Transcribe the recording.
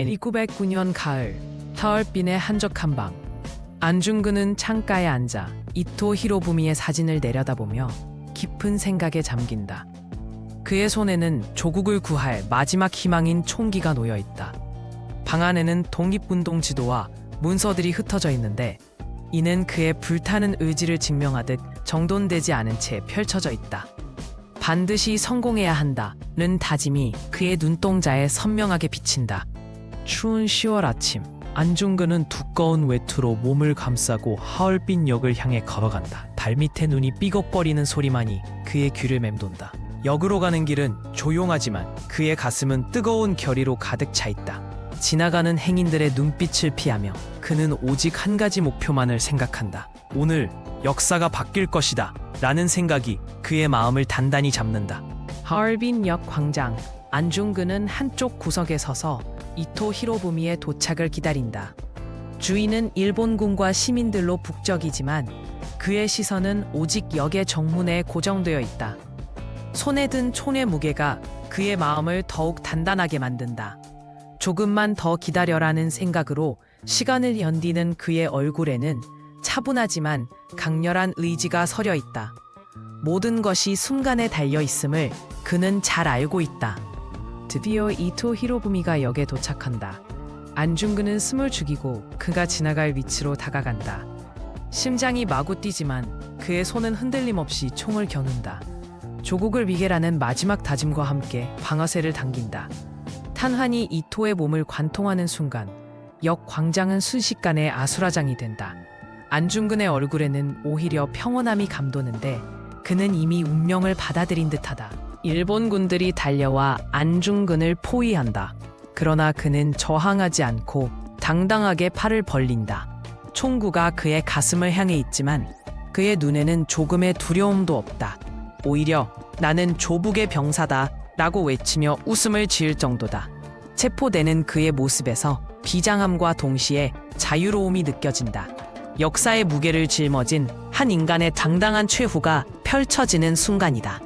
1909년 가을 하얼빈의 한적한 방 안중근은 창가에 앉아 이토 히로부미의 사진을 내려다보며 깊은 생각에 잠긴다. 그의 손에는 조국을 구할 마지막 희망인 총기가 놓여 있다. 방 안에는 독립운동 지도와 문서들이 흩어져 있는데 이는 그의 불타는 의지를 증명하듯 정돈되지 않은 채 펼쳐져 있다. 반드시 성공해야 한다는 다짐이 그의 눈동자에 선명하게 비친다. 추운 10월 아침 안중근은 두꺼운 외투로 몸을 감싸고 하얼빈 역을 향해 걸어간다. 발밑에 눈이 삐걱거리는 소리만이 그의 귀를 맴돈다. 역으로 가는 길은 조용하지만 그의 가슴은 뜨거운 결의로 가득 차 있다. 지나가는 행인들의 눈빛을 피하며 그는 오직 한 가지 목표만을 생각한다. 오늘 역사가 바뀔 것이다. 라는 생각이 그의 마음을 단단히 잡는다. 하얼빈역 광장 안중근은 한쪽 구석에 서서 이토 히로부미의 도착을 기다린다. 주인은 일본군과 시민들로 북적이지만 그의 시선은 오직 역의 정문에 고정되어 있다. 손에 든 총의 무게가 그의 마음을 더욱 단단하게 만든다. 조금만 더 기다려라는 생각으로 시간을 연디는 그의 얼굴에는 차분하지만 강렬한 의지가 서려 있다. 모든 것이 순간에 달려 있음을 그는 잘 알고 있다. 드디어 이토 히로부미가 역에 도착한다. 안중근은 숨을 죽이고 그가 지나갈 위치로 다가간다. 심장이 마구 뛰지만 그의 손은 흔들림 없이 총을 겨눈다. 조국을 위계라는 마지막 다짐과 함께 방아쇠를 당긴다. 탄환이 이토의 몸을 관통하는 순간 역 광장은 순식간에 아수라장이 된다. 안중근의 얼굴에는 오히려 평온함이 감도는데 그는 이미 운명을 받아들인 듯하다. 일본군들이 달려와 안중근을 포위한다. 그러나 그는 저항하지 않고 당당하게 팔을 벌린다. 총구가 그의 가슴을 향해 있지만 그의 눈에는 조금의 두려움도 없다. 오히려 나는 조북의 병사다 라고 외치며 웃음을 지을 정도다. 체포되는 그의 모습에서 비장함과 동시에 자유로움이 느껴진다. 역사의 무게를 짊어진 한 인간의 당당한 최후가 펼쳐지는 순간이다.